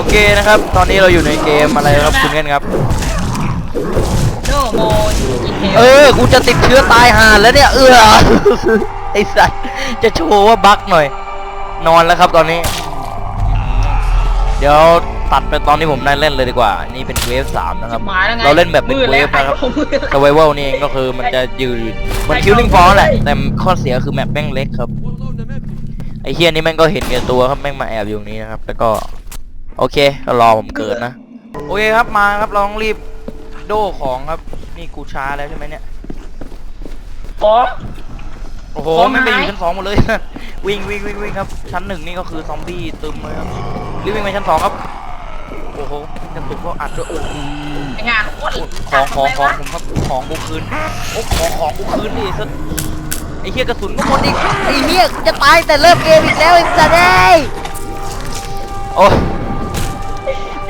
โอเคนะครับ ตอนนี้เราอยู่ในเกมอะไรครับคุณเงินครับโนโมอินเทลเออ กูจะติดเชื้อตายห่าแล้วเนี่ย เออ ไอสัตว์จะโชว์ว่าบั๊กหน่อย นอนแล้วครับตอนนี้ เดี๋ยวตัดไปตอนที่ผมได้เล่นเลยดีกว่า นี่เป็นเวฟสามนะครับ มาแล้วไงเราเล่นแบบเป็นมืดเวแล้วฟนะครับมืดแล้ว s u r v i v a l นี่เองก็คือมันจะยืนมันคิลลิ่งฟอร์แหละ แต่ข้อเสียคือแมปแม่งเล็กครับ ไอเฮียนี่แม่งก็เห็นแก่ตัวครับแม่งมาแอบอยู่ตรงนี้นะครับ แล้วก็ โอเคก็รอผมเกิดนะ โอเคครับมาครับเราต้องรีบโดของครับ นี่กูช้าแล้วใช่ไหมเนี่ย อ๋อ โอ้โหของไม่งไปอยู่หายชั้นสองหมดเลย วิ่งวิ่งวิ่งวิ่งครับ ชั้นหนึ่งนี่ก็คือซอมบี้ตึมเลยครับรีบวิ่งไปชั้นสองครับ โอ้โหกระตุกก็อัดด้วยโอ้โห ไอ้งานโคตรของของของผมครับของกูคืนโอ้ของของกูคืนดิสัสไอ้เหี้ยกระสุนก็หมดอีกไอ้เหี้ยกูจะตายแต่เริ่มเกมอีกแล้วไอ้สัสเอ้ยโอ้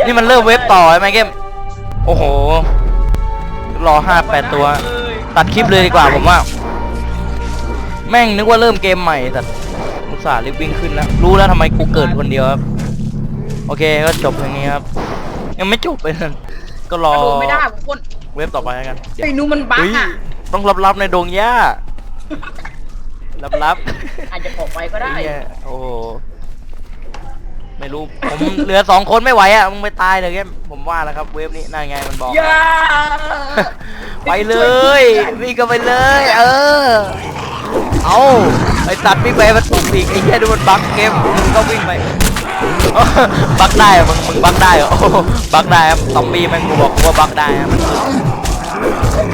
นี่มันเริ่มเว็บต่อใช่ไหมเกมโอ้โห รอห้าแปดตัว ตัดคลิปเลยดีกว่าผมว่า แม่งนึกว่าเริ่มเกมใหม่แต่อุตส่าห์รีบวิ่งขึ้นแล้ว รู้แล้วทำไมกูเกิดคนเดียวครับ โอเคก็จบเพลงนี้ครับ ยังไม่จบเลยนะก็รอดูไม่ได้ผมคนเว็บต่อไปแล้วกันไอ้นู้มันบั๊กเฮ้ยอะ ต้องลับๆในดงหญ้า ลับอาจจะออกไปก็ๆได้ไอ้เหี้ยโอ้โห ไม่รู้ ผมเหลือสองคนไม่ไหวอะมึงไปตายเลยแกผมว่าแล้วครับเว็บนี้น่าไงมันบอกอย่าไปเลยวิ่งกันไปเลย เออ เอาไอ้ตัดวิ่งไปมันถูกอีกไอ้แค่ดูมันบักเกมมึงก็วิ่งไปบักได้เหรอมึงมึงบักได้เหรอโอ้โหบักได้ครับซอมบี้แม่งกูบอกกูว่าบักได้ครับ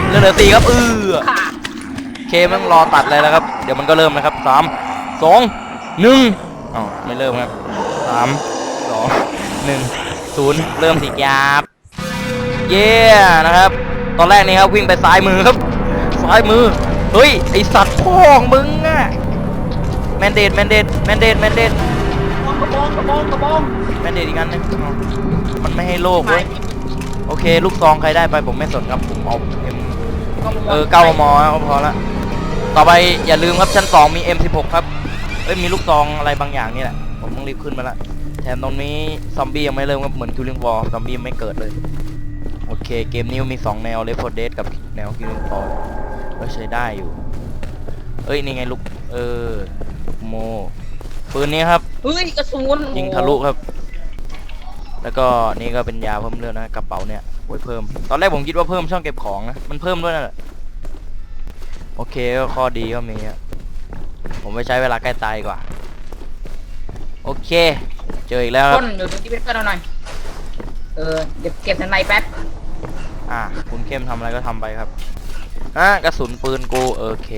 เหลือเหลือสี่ครับเออค่ะเคแม่งรอตัดเลยแล้วครับ เดี๋ยวมันก็เริ่มนะครับสามสองหนึ่งอ๋อไม่เริ่มครับ สามสองหนึ่งศูนย์เริ่มสิยาบเย้นะครับ ตอนแรกนี่ครับวิ่งไปซ้ายมือครับ ซ้ายมือ เฮ้ย ไอสัตว์พ่องมึงอะแมนเดตแมนเดตแมนเดตแมนเดตกระบองกระบองกระบองแมนเดตอีกอันหนึงอ๋อมันไม่ให้โลกเว้ยโอเค ลูกซองใครได้ไปผมไม่สนครับผมเอาเอ็มเออเก้ามมก็พอละต่อไปอย่าลืมครับชั้นสองมี M16 ครับเอ้ยมีลูกซองอะไรบางอย่างนี่แหละ ผมต้องรีบขึ้นมาละแถมตรงนี้ซอมบี้ยังไม่เริ่มครับเหมือน Killing War ซอมบี้ยังไม่เกิดเลย โอเค เกมนี้มันมี2แนว Left 4 Dead กับแนว Killing Floor ก็ใช้ได้อยู่ เอ้ย นี่ไงลูก เออลูกโม ปืนนี้ครับเฮ้ยกระสุนยิงทะลุครับ แล้วก็นี่ก็เป็นยาเพิ่มเลือดนะกระเป๋าเนี่ยไว้เพิ่ม ตอนแรกผมคิดว่าเพิ่มช่องเก็บของนะ มันเพิ่มด้วยนั่นแหละโอเคก็ข้อดีก็มีอะผมไปใช้เวลาใกล้ตายดีกว่า โอเค เจออีกแล้วคครับนอยู่ตรงที่เป็นเพื่อนเราหน่อย เออเดี๋ยวเก็บทนายแป๊บอะคุณเข้มทำอะไรก็ทำไปครับฮะกระสุนปืนกูโอเค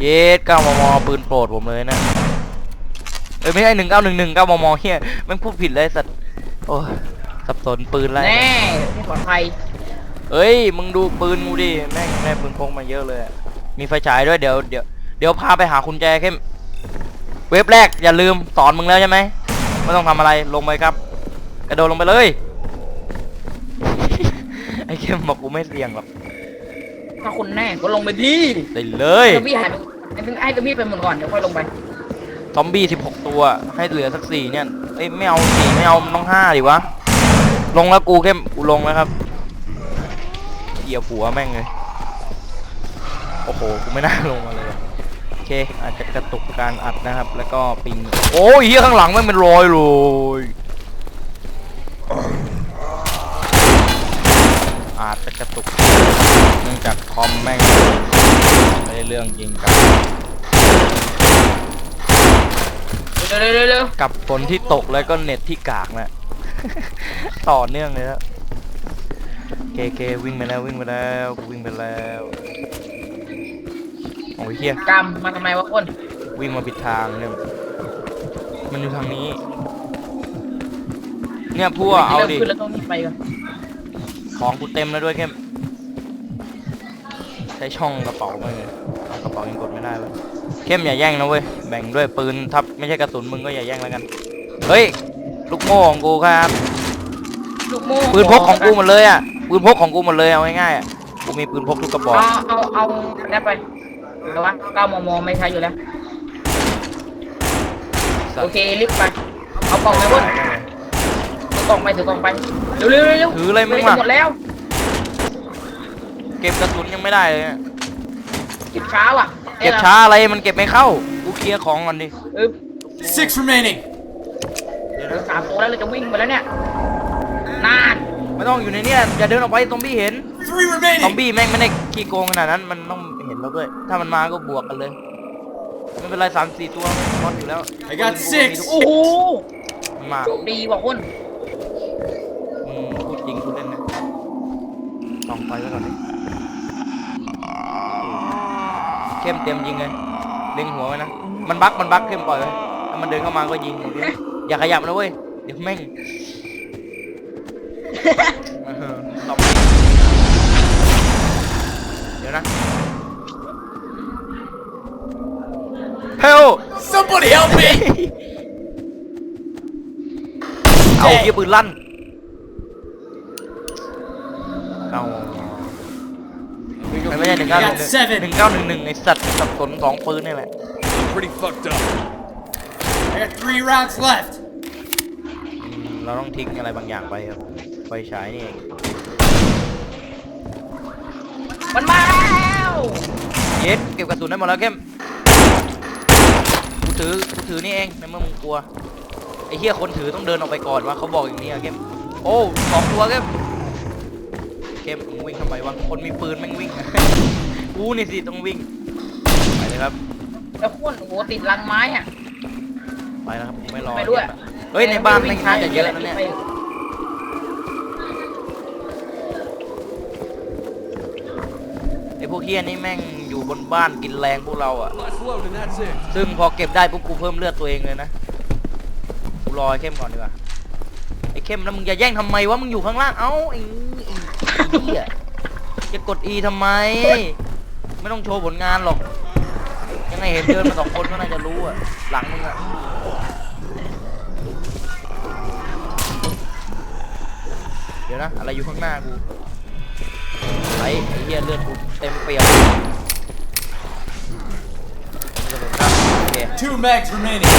เย็ดเก้ามมปืนโปรดผมเลยนะเอ้ยไม่ใช่หนึ่งเก้าหนึ่งหนึ่งเก้ามมเฮียแม่งพูดผิดเลยสัตว์โอ้ยสับสนปืนอะไรแน่ไม่ปลอดภัยเอ้ยมึงดูปืนกูดิแม่งแม่งปืนพกมาเยอะเลยอะมีไฟฉายด้วยเดี๋ยวเดี๋ยวเดี๋ยวพาไปหาคุณแจเข้ม เว็บแรกอย่าลืมสอนมึงแล้วใช่ไหมไม่ต้องทำอะไรลงไปครับ กระโดดลงไปเลย ไอ้เข้มบอกกูไม่เสี่ยงหรอกถ้าคนแน่ก็ลงไปดิได้เลยตัวพี่หายไปไอ้ไอ้ตัวพี่ไปหมดก่อนเดี๋ยวค่อยลงไปซอมบี้16 ตัว ให้เหลือสักสี่เนี่ยเอ้ยไม่เอาสี่ไม่เอามันต้องห้าดิวะ ลงแล้วกูเข้มกูลงแล้วครับเหยียบหัวแม่งเลย โอ้โห กูไม่น่าลงมาเลยโอ เค อาจจะกระตุกการอัดนะครับ แล้วก็ปิง โอ้ยเฮียข้างหลังแม่งเป็นรอยเลยอาจจะกระตุก เนื่องจากคอมแม่งไม่ได้เรื่องจริงกับเร็วเร็วเร็วเร็วกับฝนที่ตกแล้วก็เน็ตที่กากนะ ต่อเนื่องเลยครับเคเควิ่งไปแล้ววิ่งไปแล้วกูวิ่งไปแล้ว โอ้ยเฮียกำมาทำไมวะคนวิ่งมาผิดทางเนี่ยมันอยู่ทางนี้ เนี่ยพวกเอาดิริ่มขึ้นแล้วต้องรีบไปก่อนของกูเต็มแล้วด้วยเข้มใช้ช่องกระเป๋ามาเลยเอากระเป๋ายังกดไม่ได้เลยเข้มอย่าแย่งนะเว้ยแบ่งด้วยปืนทับไม่ใช่กระสุนมึงก็อย่าแย่งแล้วกัน เฮ้ยลูกโม่ของกูครับลูกโม่ปืนพกของกูหมดเลยอะปืนพกของกูหมดเลยเอาง่ายๆอะกูมีปืนพกทุกกระบอกเอาเอาเอาได้ไป แต่ว่าเก้ามมไม่ใช่อยู่แล้ว โอเครีบไป เอากล่องไปบนอกล่องไปถือกล่องไป เร็วเร็วเร็วเร็วถือเลยมึงฮ้มาจะหมดแล้ว เก็บกระสุนยังไม่ได้เลยเนี่ยเก็บช้าว่ะเก็บช้าอะไรมันเก็บไม่เข้า กูเคลียร์ของก่อนดิ เออ Six remaining. เดี๋ยวเหลือนะสามตัวแล้วเราจะวิ่งไปแล้วเนี่ย นาน ไม่ต้องอยู่ในเนี้ยอย่าเดินออกไปซอมบี้เห็น Three ซอม remaining. บี้แม่งไม่ได้ขี้โกงขนาดนั้น มันต้อง เห็นเราด้วย ถ้ามันมาก็บวกกันเลย ไม่เป็นไรสามสี่ตัวมอดอยู่แล้ว I got six โอ้โหมันมาโชคดีว่ะคุณอืมพูดจริงพูดเล่นนะส่องไฟไว้ก่อนดิเข้มเตรียมยิงเลยเล็งหัวไว้นะ มันบักมันบักเข้มปล่อยไว้ถ้ามันเดินเข้ามาก็ยิงโอเคอย่าขยับนะเว้ย เดี๋ยวแม่ง help me. เอาเยี่ยปืนลั่น เอาไม่ใช่หนึ่งเก้าหนึ่งหนึ่งเก้าหนึ่งหนึ่งไอสัตว์สับสนสองปืนนี่แหละ Pretty fucked up. I got three rounds left. อืมเราต้องทิ้งอะไรบางอย่างไปครับไฟฉายนี่เอง มันมาแล้ว เย็ดเก็บกระสุนได้หมดแล้วเข้มกู ถือกูถือนี่เองในเมื่อมึงกลัวไอ้เหี้ยคนถือต้องเดินออกไปก่อนว่าเขาบอกอย่างนี้อะเข้มโอ้สองตัวเข้มเข้มมึงวิ่งทำไมวะคนมีปืนแม่งวิ่งกูนี่สิต้องวิ่งไปเลยครับแล้วคุณโอ้โหติดรังไม้อะไปแล้วครับผมไม่รอไปด้วยเฮ้ยในบ้านแม่งน่าจะเยอะนะเนี่ยไปไอ้พวกเฮียนี่แม่งอยู่ บนบ้านกินแรงพวกเราอะ Last load and that's it. ซึ่งพอเก็บได้ปุ๊บกูเพิ่มเลือดตัวเองเลยนะ กูรอไอ้เข้มก่อนดีกว่า ไอ้เข้มแล้วมึงจะแย่งทำไมวะ มึงอยู่ข้างล่าง เอ้าไอ้ไอ้ไอ้เหี้ยจะกด E ทำไม ไม่ต้องโชว์ผลงานหรอก ยังไงเห็นเดินมาสองคนก็น่าจะรู้อะหลังมึงอะเดี๋ยวนะ อะไรอยู่ข้างหน้ากูไอ้ไอ้เหี้ยเลือดกูเต็มเปี่ยมโอเค Two mags remaining.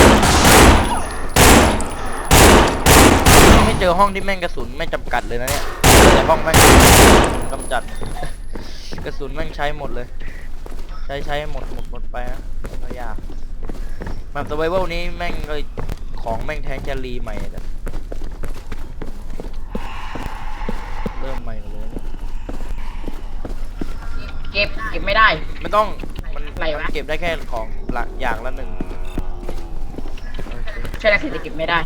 ให้เจอห้องที่แม่งกระสุนไม่จำกัดเลยนะเนี่ยแต่ห้องแม่งกำจัด กระสุนแม่งใช้หมดเลย ใช้ใช้หมดหมดหมดไปนะก็ยากแบบสไวเวลนี้แม่งเลยของแม่งแทงจะรีใหม่นะเริ่มใหม่หมดเลยเนี่ยเก็บเก็บไม่ได้ ไม่ต้องมันอะไรวะมันเก็บได้แค่ของหลักอย่างละหนึ่งโอเค ใช่แล้วสิแต่เก็บไม่ได้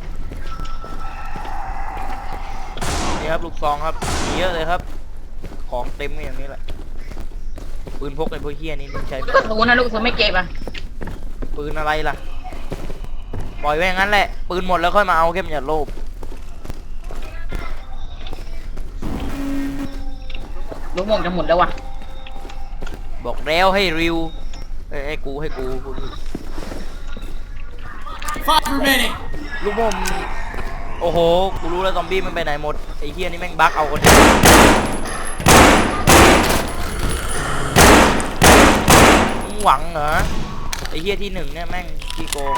นี่ครับลูกซองครับมีเยอะเลยครับ ของเต็มอย่างนี้แหละปืนพกไอ้พวกเฮียนี่นี่ใช้ลูกกระสุนนะลูกกระสุนไม่เก็บอะปืนอะไรล่ะปล่อยไว้อย่างนั้นแหละปืนหมดแล้วค่อยมาเอาเข้มอย่าโลภลูกโมงจะหมดแล้วว่ะบอกแล้วให้ริวเอ้ยให้กูให้กูพูด Five remaining. ลูกโมมโอ้โห กูรู้แล้วซอมบี้มันไปไหนหมด ไอ้เฮียนี่แม่งบั๊กเอาคนเดียวมึงหวังเหรอ ไอ้เฮียที่หนึ่งเนี่ยแม่งขี้โกง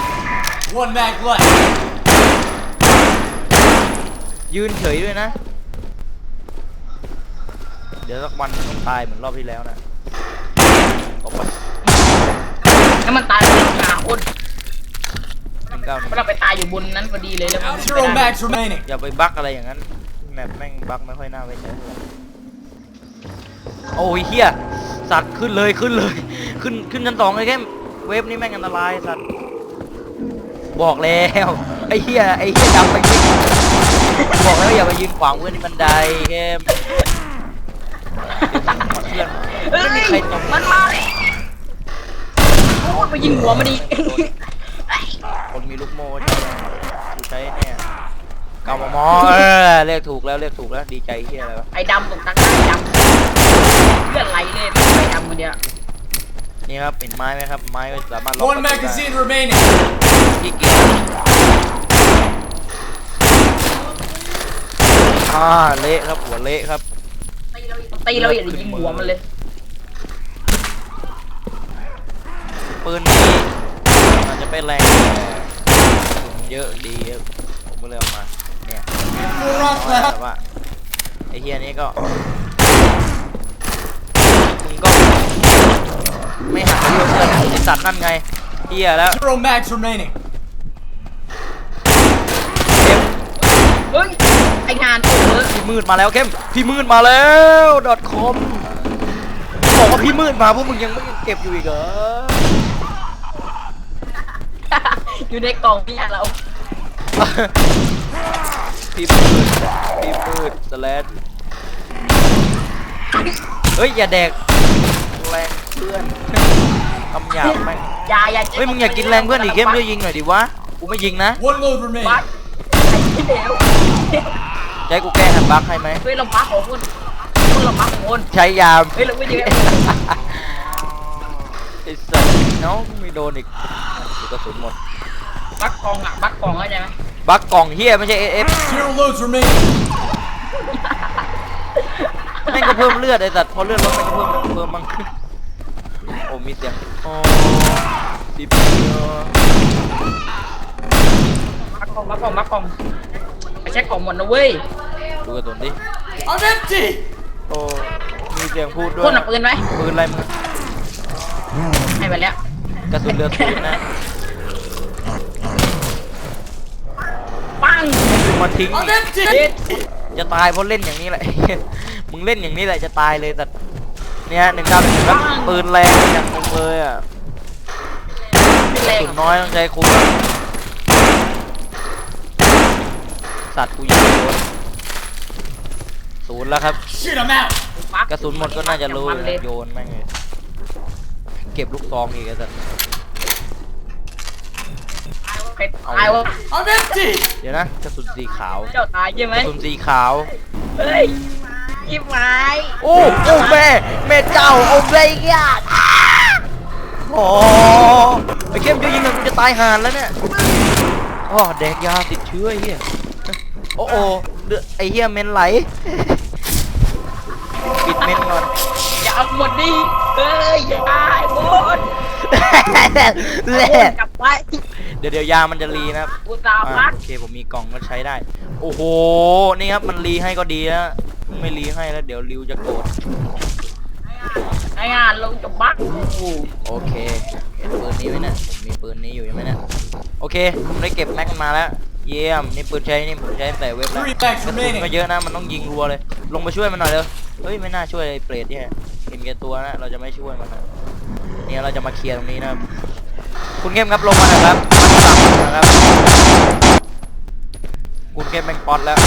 One mag left. ยืนเฉยด้วยนะ เดี๋ยวสักวันต้องตายเหมือนรอบที่แล้วนะออกไป แล้วมันตายเป็นหาคนหนึ่ง เก้าหนึ่งเพราะเราไปตายอยู่บนนั้นพอดีเลยแล้วมัน Zero mags remaining. อย่าไปบั๊กอะไรอย่างนั้นแมปแม่งบั๊กไม่ค่อยน่าไว้ใจเท่าไหร่โอ้ยเฮียสัตว์ขึ้นเลยขึ้นเลย ขึ้นขึ้นชั้นสองเลยแค่เวฟนี่แม่งอันตรายสัตว์บอกแล้วไอ้เฮียไอ้เฮียดำไปยิงบอกแล้วอย่าไปยืนขวางเพื่อนที่บันไดแค่เดี๋ยวเพื่อนเอ้ไม่ยมีใครตกมันมาเลยโอ้ยไปยิงหัวมันดี คนมีลูกโม่ใช่ไหมกูใช้เนี่ยเกามมอเออเรียกถูกแล้วเรียกถูกแล้วดีใจเฮียอะไรวะไอ้ดำตกตักไอ้ดำเลือดไหลเลยไม่ไอ้ดำคนเดียวนี่ครับเห็นไม้ไหมครับไม้ก็สามารถล็อก One ประตูได้ magazine remaining. ที่เกียจอ่าเละครับหัวเละครับ ตีเราอย่ายิงหัวมันเลยปืนนี้ อาจจะเป็นแรงแต่เยอะดีครับผมก็เลยเอามาเนี่ย Four rounds แต่ left. ว่าไอ้เฮียนี้ก็มึงก็ไม่หักเรื่องเพื่อนไอ้สัตว์นั่นไงเฮียแล้ว Zero mags remaining. เข้มเฮ้ยไองานโอ้ยพี่มืดมาแล้วเข้มพี่มืดมาแล้ว .com บอกว่าพี่มืดมาพวกมึงยังไม่เก็บอยู่อีกเหรอ อยู่ในกล่องพี่เราพี่มืดพี่มืดสแลดเฮ้ย อย่าแดกแรงเพื่อนคำหยาบแม่งอย่าอย่าเฮ้ยมึงอย่ากินแรงเพื่อนดิเข้มด้วยยิงหน่อยดิวะกูไม่ยิงนะ One load บัก remaining. ไอ้ที่เดียวจะให้กูแก้หันบักให้ไหมเฮ้ยเราบักของคุณคุณเราบักของคุณใช้ยามเฮ้ยเราไม่ยิงไอ้สัสน้องไม่โดนอีก กูกระสุนหมด บักกองอะบักกองเข้าใจไหมบักกล่องเฮียไม่ใช่ AF Zero loads remaining. แม่งก็เพิ่มเลือดไอ้สัตว์พอเลือดลดแม่งก็เพิ่มเพิ่มบ้างโอ้มีเสียงโอ้ดิบเดียวบักกองบักกองบักกองไม่ใช่กล่องหมดนะเว้ยดูกระสุนดิ I'm empty. โอ้มีเสียงพูดด้วคุยณเอาปืนไหมปืนอะไรมึง ให้ไปแล้วกระสุนเรือศูนย์นะ ปังมาทิ้ง I'm อีก empty. เด็ดจะตายเพราะเล่นอย่างนี้แหละ มึงเล่นอย่างนี้แหละจะตายเลยแต่เนี่ยหนึ่งเก้าหนึ่งครับปืนแรงอย่างมึงเลยอะเป็นกแรระงสุนน้อยต้องใช้คุ้มสัตว์กูยิงโดนศูนย์แล้วครับ Shit, I'm out. บักระสุนหมดก็น่าจะรู้มันเลยโยนแม่งเลยเก็บลูกซองอีกไอ้สัตว์ เป็ดตายวะ I'm empty. เดี๋ยวนะกระสุนสีขาวเจ้าตายใช่ไหมกระสุนสีขาว เฮ้ยยิ้มไม้โอ้โอ้แม่แม่เจ้าโอ้แม่ยากโอ้ไอ้เข้มจะยิงมันกูจะตายห่านแล้วเนี่ยอ๋อแดกยาติดเชื้อไอ้เหี้ยโอ้โอ้เลือดไอ้เหี้ยเมนไหลปิดเมนก่อนอย่าเอาหมดดิเฮ้ยอย่าตายหมดแหละกลับไป เดี๋ยวเดี๋ยวยามันจะรีนะครับอุตส่าห์อ่าพักโอเคผมมีกล่องก็ใช้ได้ โอ้โห นี่ครับมันรีให้ก็ดีนะไม่รีให้แล้วเดี๋ยวริวจะโกรธ ไอ้งานลงจะบักโอเคเห็นปืนนี้ไหมเนี่ยผมมีปืนนี้อยู่ใช่ไหมเนี่ย โอเค ผมได้เก็บแม็กมันมาแล้ว เยี่ยม นี่ปืนใช้นี่ผมใช้ตั้งแต่เว็บแล้ว Three กระ bags สุน remaining. ก็เยอะนะ มันต้องยิงรัวเลย ลงไปช่วยมันหน่อยเร็ว เฮ้ย ไม่น่าช่วยไอ้เปรตเนี่ยเห็นแก่ตัวนะ เราจะไม่ช่วยมันนะเนี่ยเราจะมาเคลียร์ตรงนี้นะครับ คุณเข้มครับลงมาหน่อยครับมาสั่งนะครับ คุณเข้มแม่งป๊อตแล้ว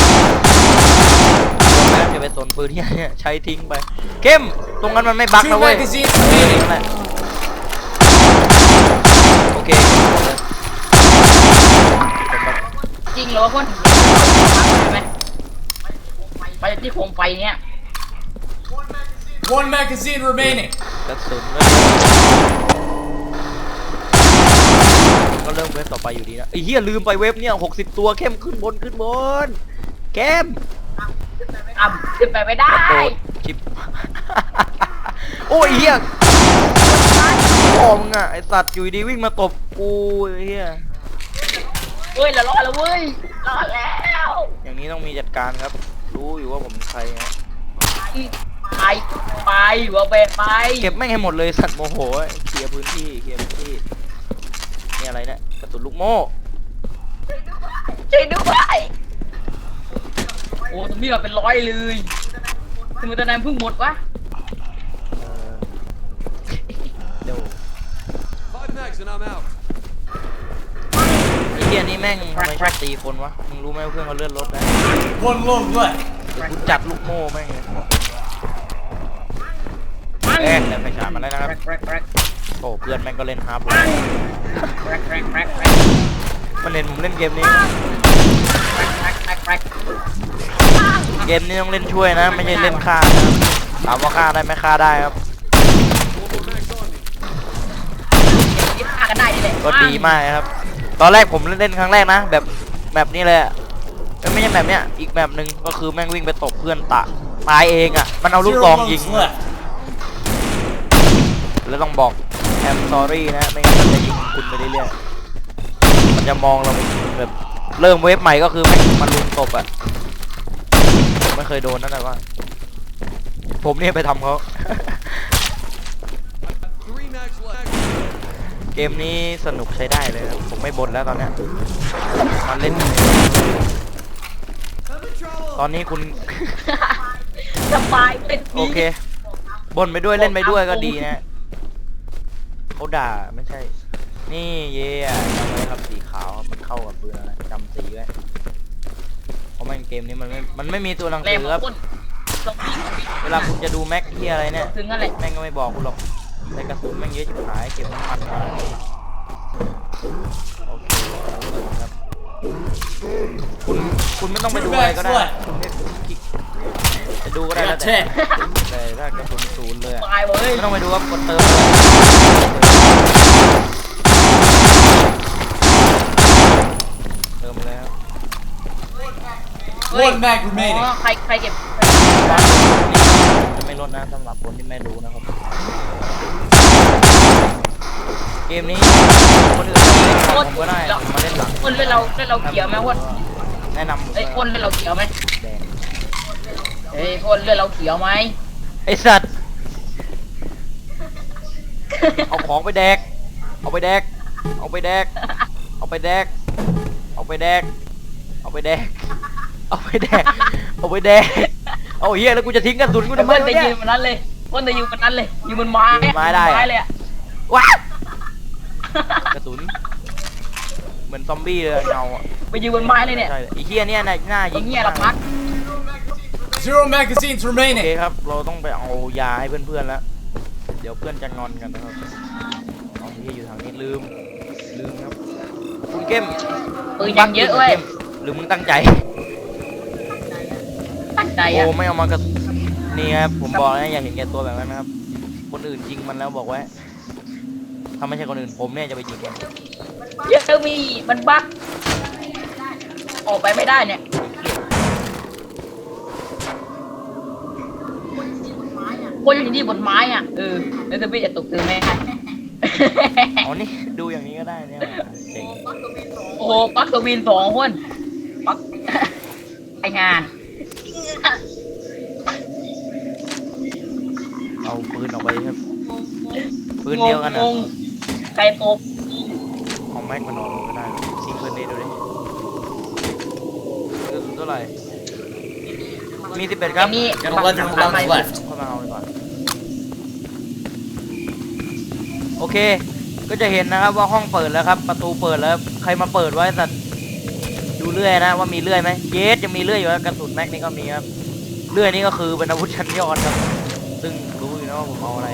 ลงแล้วจะไปสนปืนที่เนี่ยใช้ทิ้งไป เข้ม ตรงนั้นมันไม่บั๊ก Two นะเว้ย magazines remaining. นั่นแหละโอเคหมดเลยจริงเหรอวะคนใช่ไหมไปที่โคมไฟเนี้ย One magazine remaining. กระสุนเลย ก็เริ่มเว็บต่อไปอยู่ดีนะไอ้เหี้ยลืมไปเว็บเนี่ย60ตัวเข้มขึ้นบนขึ้นบนเข้มอ่ำขึ้นไปไม่ได้โดดชิป โอ้ยเหี้ยพ่อมึงอะไอสัตว์อยู่ดีวิ่งมาตบกูไอ้เหี้ยเฮ้ยเรารอดแล้วเว้ยรอดแล้ว อย่างนี้ต้องมีจัดการครับ รู้อยู่ว่าผมเป็นใครฮะไปไปหัวเบะไปเก็บแม่งให้หมดเลยสัตว์โมโหเคลียร์พื้นที่เคลียร์พื้นที่นี่ อะไรเนี่ยกระสุนลูกโม่ช่วยด้วยโอ้ตรงนี้เราเป็นร้อยเลยทำไมตอนนั้นเพิ่งหมดวะเออเดี๋ยว Five mags and I'm out. ไอ้เหี้ยนี่แม่งทำไมชอบตีคนวะมึงรู้ไหมว่าเพื่อนเขาเลื่อนรถนะ One load left. เดี๋ยวกูจัดลูกโม่แม่งเลยมันแรกเลยไฟฉายมาแล้วนะครับแรกแรกแรกโอ้เพื่อนแม่งก็เล่นฮาร์ปเลแรย กแรกแรกแรกแรก มัน เล่นผมเล่นเกมนี้แรกแรกแรกแรกเกมนี้ต้องเล่นช่วยนะ ไม่ใช่เล่นฆ่านะครับถามว่าฆ่าได้ไหมฆ่าได้ครับที่ฆ่ากันได้นี่แหละก็ดีมากนะครับ ตอนแรกผมเล่นเล่นครั้งแรกนะ แบบแบบนี้เลยอะเอ้ยไม่ใช่แบบเนี้ย อีกแบบหนึ่งก็คือแม่งวิ่งไปตบเพื่อนตะตายเองอะมันเอาลูก Zero ซองยิง loads left. แล้วต้องบอกแอมซอรี่นะ ไม่งั้นมันจะยิงคุณไปเรื่อยๆมัน จะมองเราเป็นแบบ เริ่มเวฟใหม่ก็คือแม่งมาลุมตบอะเคยโดนนั่นแหละว่า ผมเนี่ยไปทำเขา Three mags left. เกมนี้สนุกใช้ได้เลยครับผมไม่บ่นแล้วตอนเนี้ยมันเล่น ตอนนี้คุณ สบายเป็นโอเคบ่นไปด้วยเล่นไปด้วยก็ดีนะเขาด่าไม่ใช่ นี่เย่อะจำไว้ครับสีขาวมันเข้ากับปืนอะไรจำสีไว้ เพราะมันเกมนี้มันไม่มันไม่มีตัวหนังแรสืงอครับ คนซอมบี้เวลาคุณจะดูแม็กเฮียอะไรเนี่ย ถึงนั่นแหละแม่งก็ไม่บอกคุณหรอกแต่กระสุนแม่งเยอะจิ๋หายเก็บน้ำมันมาโอเคครับคุณคุณไม่ต้องไปดูอะไรก็ได้คุณไม่คลิกจะดูก็ได้ I แล้ว got แต่ ten. แต่ถ้ากระสุนศูนย์เลยอะตายเว้ยไม่ต้องไปดูครับกดเติมเติมแล้ว เฮ้ย One mag อ๋ remaining. อใคร ใครเก็บจะไม่ลดนะสำหรับคนที่ไม่รู้นะครับ เกมนี้คนอื่นเล่นก่อนผมก็ได้ผมมาเล่นหลังคนเล่นเราเล่นเราเขียวไหมพวกแนะนำผมไอ้ยคนเล่นเราเขียวไหมแดงเฮ้ยคนเล่นเราเขียวไหม ไอสัตว์เอาของไปแดก เอาไปแดก เอาไปแดก เอาไปแดก เอาไปแดก เอาไปแดก เอาไปแดก เอาไปแดก เอาเฮียแล้วกูจะทิ้งกระสุนกูทำไมเพื่อนวะจะเนี่ย ยืนบนนั้นเลยเพื่อนจะยืนบนนั้นเลยยืนบนไม้ยืนบนไม้ได้ไม้เลยอะว้าวกระสุน เหมือนซอมบี้เลยเงาอะไปยืนบนไม้เลยเนี่ยใช่ไอ้เฮียเนี่ยน่าหน้าตรยิงงเนี้ยเราพัก Zero magazines โอเค remaining. ครับ เราต้องไปเอายาให้เพื่อนๆแล้ว เดี๋ยวเพื่อนจะงอนกันนะครับเอาที่อยู่ทางนี้ลืม ลืมครับ คุณเข้มปืนยังเยอะเว้ยหรือมึงตั้งใจ ตั้งใจโอ้อะไม่เอามากระนี่ครับผมบอกแล้วอย่าเห็นแก่ตัวแบบนั้นนะครับ คนอื่นยิงมันแล้วบอกไว้ถ้าไม่ใช่คนอื่นผมเนี่ยจะไปยิงมันเยอะมีมันบั๊กออกไปไม่ได้เนี่ยคนอยู่ที่บนไม้อะเออแล้วจะพี่จะตกตื่นไหมคะอ๋อนี่ดูอย่างนี้ก็ได้เนี่ยเจ๋งโอ้โหปักตัวบินสองคนปักไองาน เอาปืนออกไปครับปืนเดียวกันนะงงไก่ตบเอาแม็กมันออกก็ได้ชิงปืนนี้ดูดิกระสุนเท่าไหร่ มีสิบเอ็ดครับอันนี้ Got 11 rounds left. เข้ามาเอาดีกว่าโอเค ก็จะเห็นนะครับว่าห้องเปิดแล้วครับ ประตูเปิดแล้ว ใครมาเปิดไว้สัตว์ ดูเลื่อยนะว่ามีเลื่อยไหมเยสยังมีเลื่อยอยู่แล้วกระสุนแม็กนี่ก็มีครับเลื่อยนี่ก็คือเป็นอาวุธชั้นยอดครับ ซึ่งรู้อยู่นะว่าผมเอาอะไร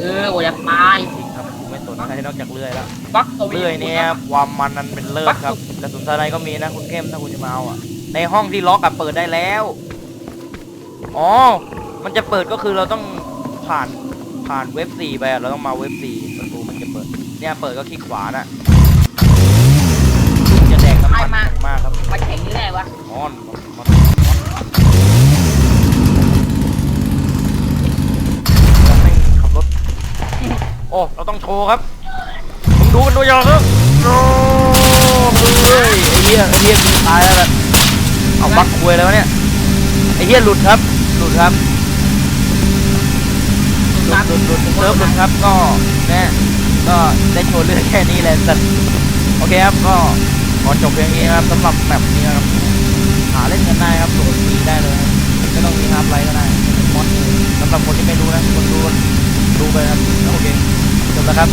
เออโอ้ยจะตายจริงครับผมไม่สนอะไรนอกจากเลื่อยแล้วปักตัวบินเลื่อยเนี่ยความมันนั้นเป็นเลิศครับกระสุนสไนก็มีนะคุณเข้มถ้าคุณจะมาเอาอะในห้องที่ล็อกอะเปิดได้แล้วอ๋อมันจะเปิดก็คือเราต้องผ่านผ่านเว็บสี่ไปอะเราต้องมาเว็บสี่ประตูมันจะเปิดเนี่ยเปิดก็คลิกขวาน่ะ จะแดกน้ำมันอย่างมากครับมาแข่งนี่แหละวะมอนมอนมอนเราไม่ขับรถ โอ้ เราต้องโชว์ครับมึงดูมันตัวอย่างครับโอ้เฮ้ยไอ้เหี้ยไอ้เหี้ยกูตายแล้วล่ะเอาบักคุยแล้วะเนี่ย ไอ้เหี้ยหลุดครับ หลุดครับหลุดหลุดหลุดเซิร์ฟหลุดครับ ก็เนี่ยก็ได้โชว์เรื่องแค่นี้แหละสัตว์โอเคครับ ก็ข อจบเพียงนี้ครับสำหรับแบบนี้ครับหาเล่นกันได้ครับโหลดฟรีได้เลยไม่ต้องมีฮาร์ดไลท์ก็ได้มอดสำหรับคนที่ไม่รู้นะคนดูดูไปครับโอเคจบแล้วครับ